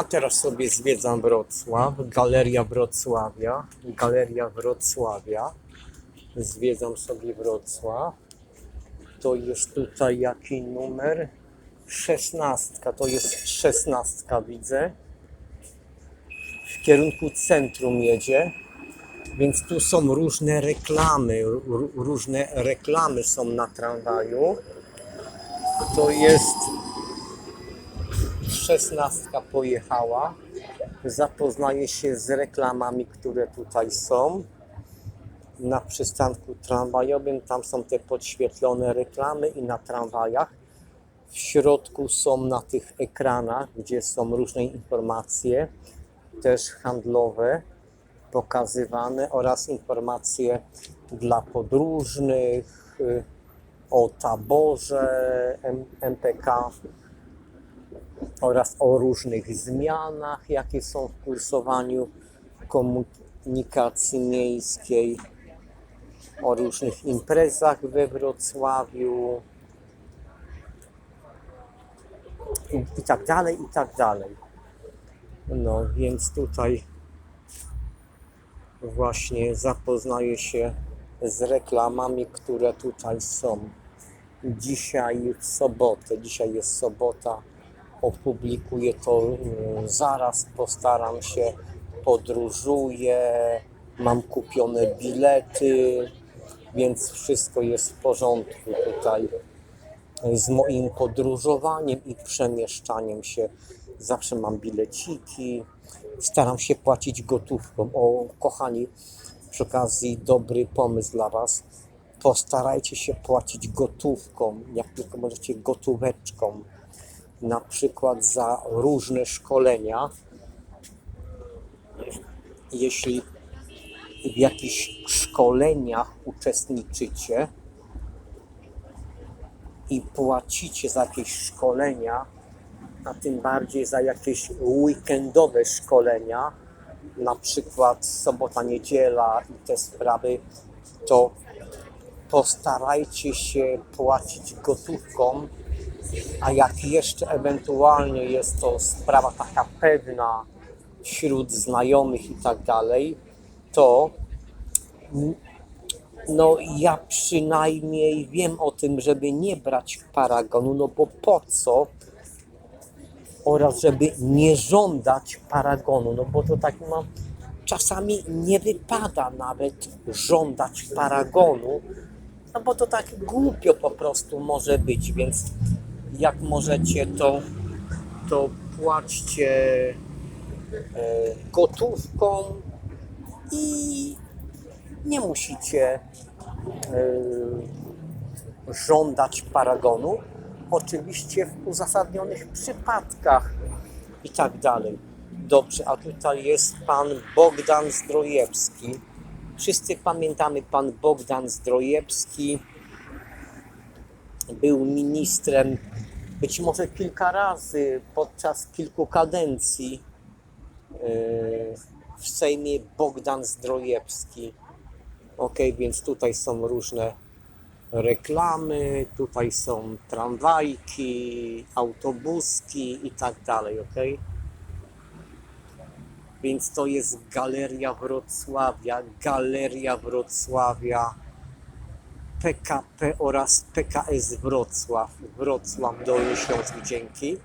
A teraz sobie zwiedzam Wrocław, Galeria Wrocławia, Galeria Wrocławia. Zwiedzam sobie Wrocław. To jest tutaj jaki numer? Szesnastka, to jest szesnastka widzę. W kierunku centrum jedzie. Więc tu są różne reklamy, różne reklamy są na tramwaju. To jest szesnastka pojechała. Zapoznaje się z reklamami, które tutaj są na przystanku tramwajowym. Tam są te podświetlone reklamy i na tramwajach. W środku są na tych ekranach, gdzie są różne informacje, też handlowe, pokazywane oraz informacje dla podróżnych y, o taborze MPK oraz o różnych zmianach, jakie są w kursowaniu komunikacji miejskiej, o różnych imprezach we Wrocławiu i, i tak dalej, i tak dalej. No więc tutaj właśnie zapoznaję się z reklamami, które tutaj są. Dzisiaj w sobotę, dzisiaj jest sobota, opublikuję to mm, zaraz, postaram się, podróżuję, mam kupione bilety, więc wszystko jest w porządku tutaj z moim podróżowaniem i przemieszczaniem się. Zawsze mam bileciki, staram się płacić gotówką. O, kochani, przy okazji dobry pomysł dla Was. Postarajcie się płacić gotówką, jak tylko możecie gotóweczką. Na przykład za różne szkolenia. Jeśli w jakichś szkoleniach uczestniczycie i płacicie za jakieś szkolenia, a tym bardziej za jakieś weekendowe szkolenia, na przykład sobota, niedziela i te sprawy, to postarajcie się płacić gotówką, a jak jeszcze ewentualnie jest to sprawa taka pewna wśród znajomych i tak dalej, to no ja przynajmniej wiem o tym, żeby nie brać paragonu, no bo po co? Oraz żeby nie żądać paragonu, no bo to tak no, czasami nie wypada nawet żądać paragonu, no bo to tak głupio po prostu może być, więc jak możecie to, to płaćcie e, gotówką i nie musicie e, żądać paragonu. Oczywiście w uzasadnionych przypadkach i tak dalej. Dobrze, a tutaj jest pan Bogdan Zdrojewski. Wszyscy pamiętamy pan Bogdan Zdrojewski. Był ministrem być może kilka razy podczas kilku kadencji e, w Sejmie Bogdan Zdrojewski. Ok, więc tutaj są różne reklamy, tutaj są tramwajki, autobuski i tak dalej, ok? Więc to jest Galeria Wrocławia, Galeria Wrocławia, PKP oraz PKS Wrocław, Wrocław Dolny Śląsk, dzięki.